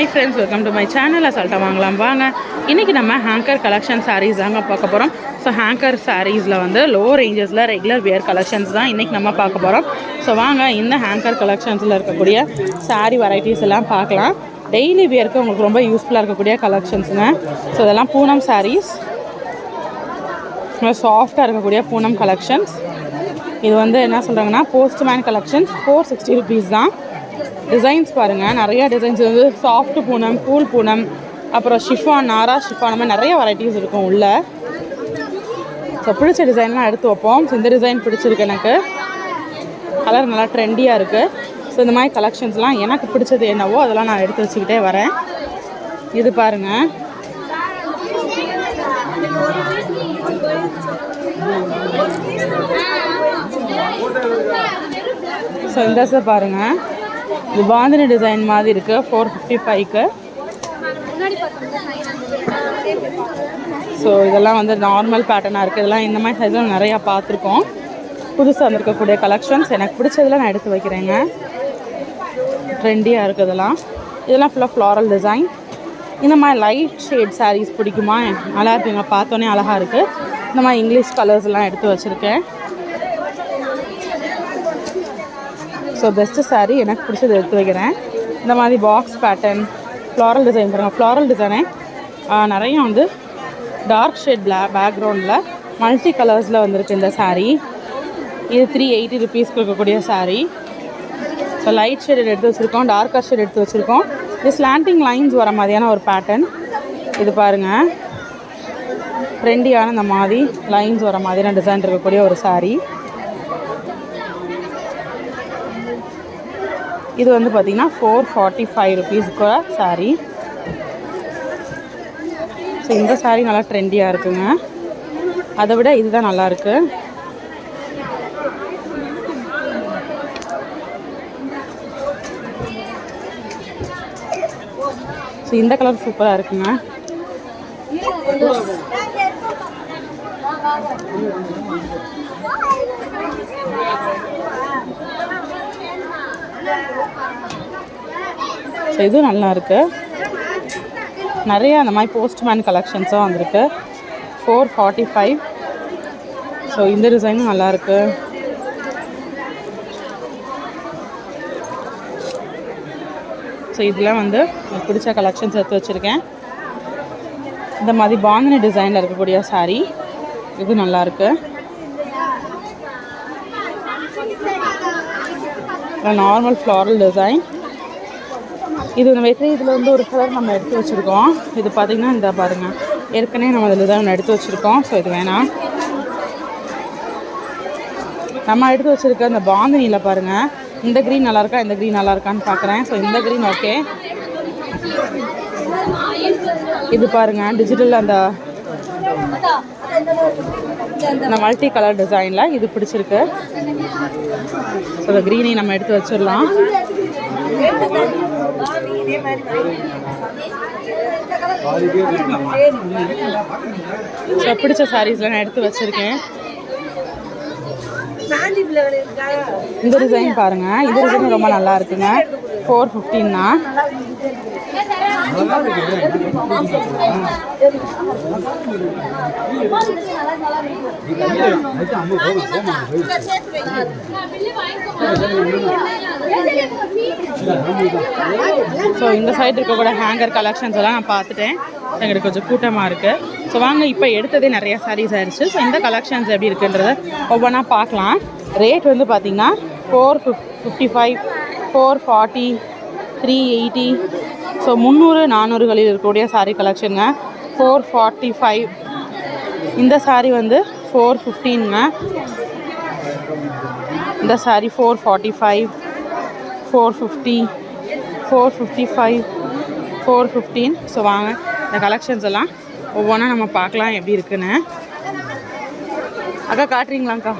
Hi friends welcome to my channel அசால்ட்டாக வாங்கலாம் வாங்க. இன்றைக்கி நம்ம ஹேங்கர் கலெக்ஷன் சாரீஸ் தாங்க பார்க்க போகிறோம் ஸோ ஹேங்கர் சாரீஸில் வந்து லோ ரேஞ்சஸில் ரெகுலர் வேர் கலெக்ஷன்ஸ் தான் இன்றைக்கி நம்ம பார்க்க போகிறோம் ஸோ வாங்க இந்த ஹேங்கர் கலெக்ஷன்ஸில் இருக்கக்கூடிய சாரீ வெரைட்டிஸ் எல்லாம் பார்க்கலாம். டெய்லி வியருக்கு உங்களுக்கு ரொம்ப யூஸ்ஃபுல்லாக இருக்கக்கூடிய கலெக்ஷன்ஸுங்க ஸோ இதெல்லாம் பூனம் சாரீஸ் சாஃப்டாக இருக்கக்கூடிய பூனம் கலெக்ஷன்ஸ் இது வந்து என்ன சொல்கிறாங்கன்னா postman collections four sixty rupees தான். டிசைன்ஸ் பாருங்கள் நிறையா டிசைன்ஸ் வந்து சாஃப்ட் பூனம் கூல் பூனம் அப்புறம் ஷிஃபான் நாரா ஷிஃபான் அந்த மாதிரி நிறைய வெரைட்டிஸ் இருக்கும் உள்ள. ஸோ பிடிச்ச டிசைன்லாம் எடுத்து வைப்போம். ஸோ இந்த டிசைன் பிடிச்சிருக்கு எனக்கு. கலர் நல்லா ட்ரெண்டியாக இருக்குது ஸோ இந்த மாதிரி கலெக்ஷன்ஸ்லாம் எனக்கு பிடிச்சது என்னவோ அதெல்லாம் நான் எடுத்து வச்சுக்கிட்டே வரேன். இது பாருங்கள் ஸோ இந்த பாருங்கள் இது பாந்தினி டிசைன் மாதிரி இருக்குது ஃபோர் ஃபிஃப்டி ஃபைவ்க்கு ஸோ இதெல்லாம் வந்து நார்மல் பேட்டர்னாக இருக்குது இதெல்லாம் இந்த மாதிரி சைஸில் நிறையா பார்த்துருக்கோம். புதுசாக வந்திருக்கக்கூடிய கலெக்ஷன்ஸ் எனக்கு பிடிச்சதெல்லாம் நான் எடுத்து வைக்கிறேங்க. ட்ரெண்டியாக இருக்குது இதெல்லாம். இதெல்லாம் ஃபுல்லாக ஃப்ளாரல் டிசைன் இந்த மாதிரி லைட் ஷேட் சாரீஸ் பிடிக்குமா? நல்லா இருக்குங்க. பார்த்தோன்னே அழகாக இருக்குது இந்த மாதிரி இங்கிலீஷ் கலர்ஸ் எல்லாம் எடுத்து வச்சுருக்கேன். ஸோ பெஸ்ட்டு சாரீ எனக்கு பிடிச்சது எடுத்து வைக்கிறேன். இந்த மாதிரி பாக்ஸ் பேட்டர்ன் ஃப்ளாரல் டிசைன் பாருங்கள் ஃப்ளாரல் டிசைனே நிறைய வந்து டார்க் ஷேட் பிளா பேக்ரவுண்டில் மல்டி கலர்ஸில் வந்திருக்கு இந்த சாரீ இது த்ரீ எயிட்டி ருபீஸ்க்கு இருக்கக்கூடிய சாரீ ஸோ லைட் ஷேட் எடுத்து வச்சுருக்கோம் டார்க்கர் ஷேட் எடுத்து வச்சுருக்கோம். இது ஸ்லாண்டிங் லைன்ஸ் வர மாதிரியான ஒரு பேட்டர்ன் இது பாருங்கள் ட்ரெண்டியான இந்த மாதிரி லைன்ஸ் வர மாதிரியான டிசைன் இருக்கக்கூடிய ஒரு சாரீ இது வந்து பார்த்திங்கன்னா ஃபோர் ஃபார்ட்டி ஃபைவ் ருபீஸ்க்கு சாரீ ஸோ இந்த சாரீ நல்லா ட்ரெண்டியாக இருக்குங்க. அதை விட இதுதான் நல்லா இருக்கு. ஸோ இந்த கலர் சூப்பராக இருக்குங்க. ஸோ இதுவும் நல்லா நிறைய அந்த மாதிரி போஸ்ட்மேன் கலெக்ஷன்ஸும் வந்திருக்கு. ஃபோர் ஃபார்ட்டி ஃபைவ் ஸோ இந்த டிசைனும் நல்லாயிருக்கு. ஸோ இதெல்லாம் வந்து எனக்கு பிடிச்ச கலெக்ஷன்ஸ் எடுத்து வச்சுருக்கேன். இந்த மாதிரி பாந்தினி டிசைனில் இருக்கக்கூடிய சாரீ இது நல்லாயிருக்கு. நார்மல் ஃப்ளாரல் டிசைன் இது நம்ம வெற்றி இதில் வந்து ஒரு கலர் நம்ம எடுத்து வச்சுருக்கோம். இது பார்த்திங்கன்னா இந்த பாருங்கள் ஏற்கனவே நம்ம இதில் தான் எடுத்து வச்சுருக்கோம். ஸோ இது வேணாம். நம்ம எடுத்து வச்சுருக்க இந்த பாந்தினியில் பாருங்கள் இந்த க்ரீன் நல்லாயிருக்கா இந்த க்ரீன் நல்லாயிருக்கான்னு பார்க்குறேன் ஸோ இந்த க்ரீன் ஓகே இது பாருங்கள் டிஜிட்டல் அந்த இந்த மல்டி கலர் டிசைனில் இது பிடிச்சிருக்கு. ஸோ இந்த க்ரீனையும் நம்ம எடுத்து வச்சிடலாம். ஸோ பிடிச்ச சாரீஸ்லாம் நான் எடுத்து வச்சுருக்கேன். இந்த டிசைன் பாருங்க. இந்த டிசைன் ரொம்ப நல்லா இருக்குங்க. ஃபோர் ஃபிஃப்டீன் தான். ஸோ இந்த சைடு இருக்கக்கூடிய ஹேங்கர் கலெக்ஷன்ஸ் எல்லாம் நான் பார்த்துட்டேன். எங்களுக்கு கொஞ்சம் கூட்டமாக இருக்குது ஸோ வாங்க இப்போ எடுத்ததே நிறைய சாரீஸ் ஆயிடுச்சு ஸோ இந்த கலெக்ஷன்ஸ் எப்படி இருக்குன்றத ஒவ்வொன்றா பார்க்கலாம். ரேட் வந்து பார்த்திங்கன்னா four fifty five four forty three eighty so முந்நூறு நானூறுகளில் இருக்கக்கூடிய சாரீ கலெக்ஷனுங்க ஃபோர் ஃபார்ட்டி ஃபைவ் இந்த சாரீ வந்து ஃபோர் ஃபிஃப்டீனுங்க இந்த sari four forty five four fifty four fifty five four fifteen so வாங்க இந்த கலெக்ஷன்ஸ் எல்லாம் ஒவ்வொன்றா நம்ம பார்க்கலாம் எப்படி இருக்குன்னு. அக்கா காட்டுறீங்களாங்க்கா?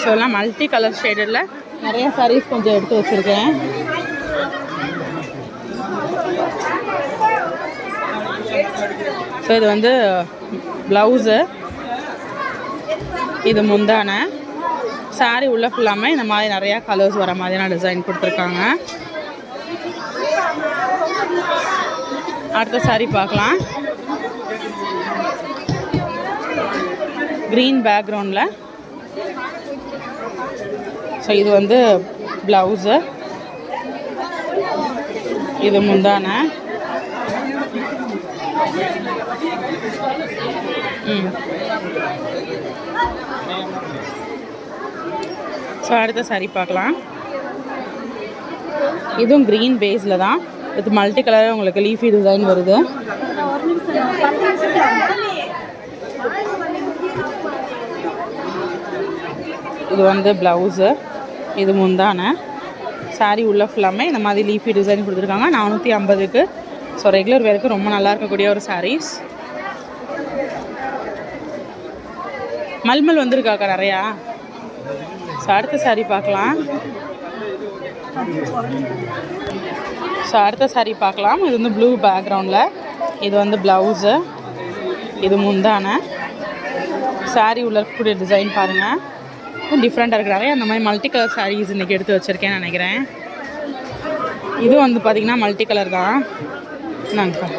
ஸோ எல்லாம் மல்டி கலர் ஷேடடில் நிறைய சாரீஸ் கொஞ்சம் எடுத்து வச்சுருக்கேன். ஸோ இது வந்து ப்ளவுஸு இது முந்தானை. சாரீ உள்ள ஃபுல்லாமே இந்த மாதிரி நிறையா கலர்ஸ் வர மாதிரியான டிசைன் கொடுத்துருக்காங்க. அடுத்த சாரீ பார்க்கலாம். க்ரீன் பேக்ரவுண்டில் ஸோ இது வந்து ப்ளவுஸு இது முந்தான. ம். ஸோ அடுத்த சாரீ பார்க்கலாம். இதுவும் க்ரீன் பேஸில் தான். இது மல்டி கலர் உங்களுக்கு லீஃபி டிசைன் வருது. இது வந்து ப்ளவுஸு இது முந்தான. சாரீ உள்ள ஃபுல்லாமே இந்த மாதிரி லீஃபி டிசைன் கொடுத்துருக்காங்க. நானூற்றி ஐம்பதுக்கு. ஸோ ரெகுலர் வேருக்கு ரொம்ப நல்லா இருக்கக்கூடிய ஒரு சாரீஸ் மல்மல் வந்திருக்காக்கா நிறையா? ஸோ அடுத்த சாரீ பார்க்கலாம். ஸோ அடுத்த சாரீ பார்க்கலாம். இது வந்து ப்ளூ பேக்ரவுண்டில் இது வந்து ப்ளவுஸு இது முந்தான. சாரீ உள்ள இருக்கக்கூடிய டிசைன் பாருங்கள் டிஃப்ரெண்ட்டாக இருக்கிறாரு அந்த மாதிரி மல்டி கலர் சாரீஸ் இன்றைக்கி எடுத்து வச்சுருக்கேன்னு நினைக்கிறேன். இது வந்து பார்த்திங்கன்னா மல்டி கலர் தான் நாங்கள்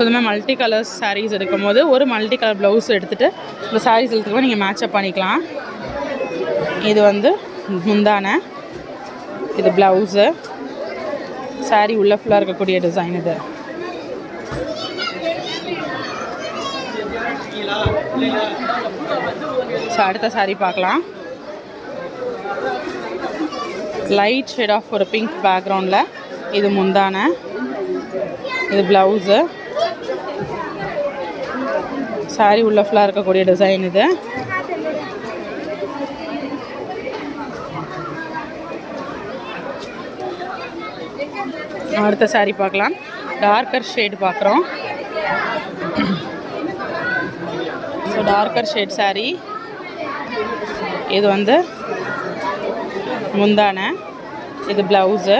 ஸோ இந்த மாதிரி மல்டி கலர்ஸ் சாரீஸ் எடுக்கும்போது ஒரு மல்டி கலர் ப்ளவுஸ் எடுத்துகிட்டு இந்த சாரீஸ் எடுத்துக்கோ நீங்கள் மேட்சப் பண்ணிக்கலாம். இது வந்து முந்தான. இது ப்ளவுஸு சாரீ உள்ள ஃபுல்லாக இருக்கக்கூடிய டிசைன் இது. ஸோ அடுத்த சாரீ பார்க்கலாம். லைட் ஷேட் ஆஃப் ஒரு பிங்க் பேக்ரவுண்டில் இது முந்தான. இது ப்ளவுஸு சாரி உள்ள ஃபுல்லாக இருக்கக்கூடிய டிசைன் இது. அடுத்த சாரி பார்க்கலாம். டார்க்கர் ஷேட் பார்க்குறோம். ஸோ டார்க்கர் ஷேட் சாரி இது வந்து முந்தான. இது ப்ளவுஸு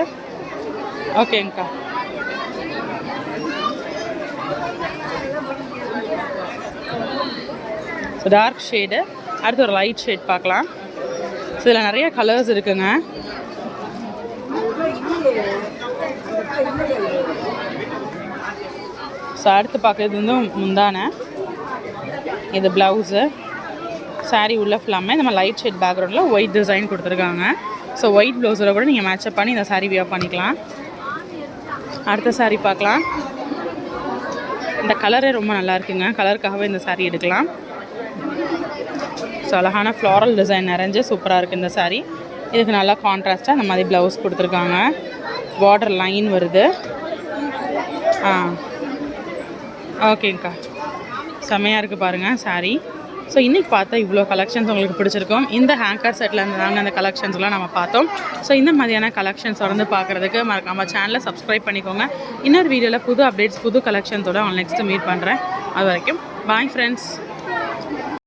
ஓகேங்க்கா ஸோ டார்க் ஷேடு அடுத்து ஒரு லைட் ஷேட் பார்க்கலாம். ஸோ இதில் நிறைய கலர்ஸ் இருக்குங்க. ஸோ அடுத்து பார்க்குறது வந்து முந்தான. இது ப்ளவுஸு saree உள்ள ஃபுல்லாமே நம்ம லைட் ஷேட் பேக்ரவுண்டில் ஒயிட் டிசைன் கொடுத்துருக்காங்க. ஸோ ஒயிட் ப்ளவுஸில் கூட நீங்கள் மேட்சப் பண்ணி இந்த saree வியர் பண்ணிக்கலாம். அடுத்த saree பார்க்கலாம். இந்த கலரே ரொம்ப நல்லா இருக்குங்க. கலருக்காகவே இந்த saree எடுக்கலாம். ஸோ அழகான ஃப்ளாரல் டிசைன் நிறைஞ்சு சூப்பராக இருக்குது இந்த சாரீ இதுக்கு நல்லா கான்ட்ராஸ்ட்டாக அந்த மாதிரி ப்ளவுஸ் கொடுத்துருக்காங்க. பார்டர் லைன் வருது. ஆ. ஓகேங்க்கா செம்மையாக இருக்குது பாருங்கள் சாரீ ஸோ இன்றைக்கி பார்த்தா இவ்வளோ கலெக்ஷன்ஸ் உங்களுக்கு பிடிச்சிருக்கும். இந்த ஹேங்கர் செட்டில் இருந்தாங்க அந்த கலெக்ஷன்ஸ்லாம் நம்ம பார்த்தோம். ஸோ இந்த மாதிரியான கலெக்ஷன்ஸ் தொடர்ந்து பார்க்குறதுக்கு மறக்காம சேனலை சப்ஸ்கிரைப் பண்ணிக்கோங்க. இன்னொரு வீடியோவில் புது அப்டேட்ஸ் புது கலெக்ஷன்ஸோட அவங்க நெக்ஸ்ட்டு மீட் பண்ணுறேன் அது வரைக்கும் பாய் ஃப்ரெண்ட்ஸ்